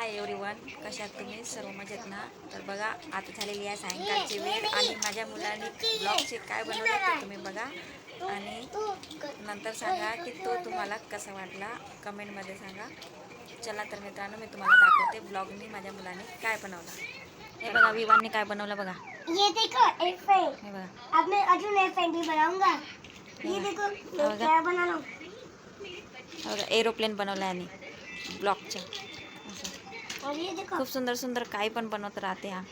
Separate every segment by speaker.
Speaker 1: हाय every one कशा आहात तुम्ही? सर्व मजेत ना? तर बघा आता झालेली आहे सायंकाळची वेळ आणि माझ्या मुलांनी ब्लॉगचे काय बनवलं ते तुम्ही बघा. आणि नंतर सांगा की तो तुम्हाला कसा वाटला? कमेंटमध्ये सांगा. चला तर मित्रांनो मी तुम्हाला दाखवते ब्लॉगनी माझ्या मुलाने काय बनवलं. हे बघा विवानने काय बनवलं बघा.
Speaker 2: ये देखो एलिफेंट
Speaker 1: हे बघा.
Speaker 2: अब मैं अर्जुन एलिफेंट भी बनाऊंगा. ये देखो मैं
Speaker 1: होगा।
Speaker 2: क्या बना रहा हूँ?
Speaker 1: बघा एरोप्लेन बनवलं आहे आणि ब्लॉकच्या खूप सुंदर सुंदर काही पण बनवत राहते हा.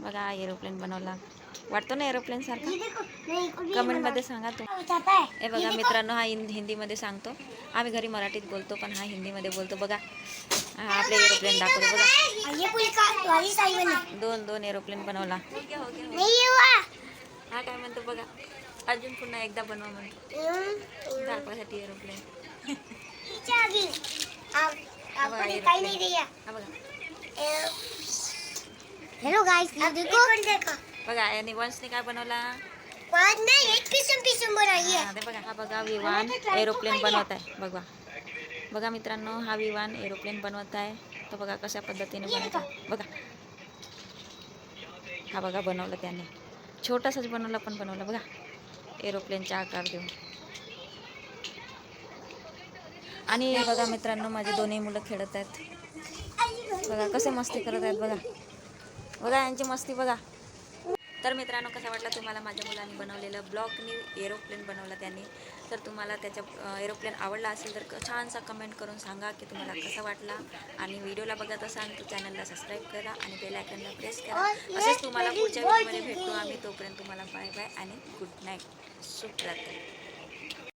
Speaker 1: बघा एरोप्लेन बनवला. वाटतो ना एरोप्लेन सारखा? कमेंटमध्ये सांगा तू
Speaker 2: है
Speaker 1: बघा मित्रांनो हा हिंदीमध्ये सांगतो. आम्ही घरी मराठीत बोलतो पण हा हिंदीमध्ये बोलतो. बघा. हा आपले एरोप्लेन दाखवतो. बघा. दोन दोन एरोप्लेन बनवला. हा काय म्हणतो बघा. अजून पुन्हा एकदा बनवा म्हणतो. दाखवासाठी एरोप्लेन
Speaker 2: दिखाई नहीं
Speaker 1: हा बघा.
Speaker 2: हेलो गाइस आप देखो?
Speaker 1: बघा आणि वंशने काय बनवला?
Speaker 2: में एक
Speaker 1: बघा हा बघा विमान एरोप्लेन बनवत आहे. बघा बघा. मित्रांनो हा विमान एरोप्लेन बनवत आहे तो बघा कशा पद्धतीने बनवत बघा. हा बघा बनवलं त्याने. छोटासाच बनवला पण बनवला. बघा एरोप्लेनचा आकार देऊन. आणि बघा मित्रांनो माझे दोन्ही मुलं खेळत आहेत. बघा कसे मस्ती करत आहेत बघा. बघा यांची मस्ती बघा. तर मित्रांनो कसा वाटला तुम्हाला माझ्या मुलांनी बनवलेलं ब्लॉकनी एरोप्लेन बनवला त्यांनी. तर तुम्हाला त्याच्या एरोप्लेन आवडला असेल तर छानसा कमेंट करून सांगा की तुम्हाला कसा वाटला. आणि व्हिडिओला बघत असाल तर चॅनलला सबस्क्राईब करा आणि बेल आयकनला प्रेस करा. असेच तुम्हाला पुढच्या व्हिडिओमध्ये भेटतो आम्ही. तोपर्यंत तुम्हाला बाय बाय आणि गुड नाईट. शुभ